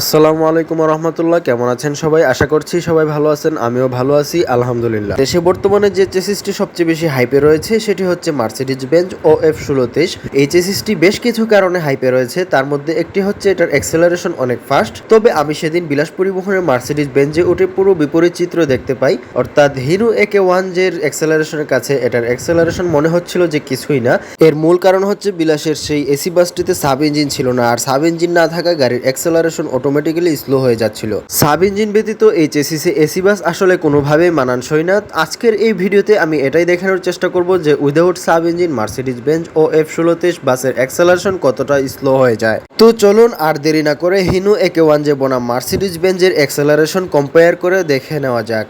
আসসালামু আলাইকুম রহমতুল্লাহ কেমন আছেন সবাই? আশা করছি সবাই ভালো আছেন, আমিও ভালো আছি, আলহামদুলিল্লাহ। দেশে বর্তমানে যে চেসিসটি সবচেয়ে বেশি হাইপে রয়েছে, সেটি হচ্ছে মার্সিডিজ বেঞ্চ ও এফ ষোলো তেইশ। এই চেসিসটি বেশ কিছু কারণে হাইপে রয়েছে, তার মধ্যে একটি হচ্ছে এটার অ্যাক্সেলারেশন অনেক ফাস্ট তবে আমি সেদিন বিলাস পরিবহনের মার্সিডিজ বেঞ্চে উঠে পুরো বিপরীত চিত্র দেখতে পাই। অর্থাৎ হিরো একে ওয়ান জের অ্যাক্সেলারেশনের কাছে, এটার অ্যাক্সেলারেশন মনে হচ্ছিল যে কিছুই না। এর মূল কারণ হচ্ছে বিলাসের সেই এসি বাসটিতে সাব ইঞ্জিন ছিল না, আর সাব ইঞ্জিন না থাকা গাড়ির অ্যাক্সেলারেশন অটোমেটিক্যালি স্লো হয়ে যাচ্ছিল। সাব ইঞ্জিন ব্যতীত এই চেসিসে এসি বাস আসলে কোনোভাবেই মানানসই না। আজকের এই ভিডিওতে আমি এটাই দেখানোর চেষ্টা করব যে without sub engine Mercedes Benz ও এফ ষোলো তেইশ বাসের অ্যাক্সেলারেশন কতটা স্লো হয়ে যায়। তো চলুন আর দেরি না করে হিনু একে ওয়ান যে বোনা মার্সিডিজ বেঞ্জের অ্যাক্সেলারেশন কম্পেয়ার করে দেখে নেওয়া যাক।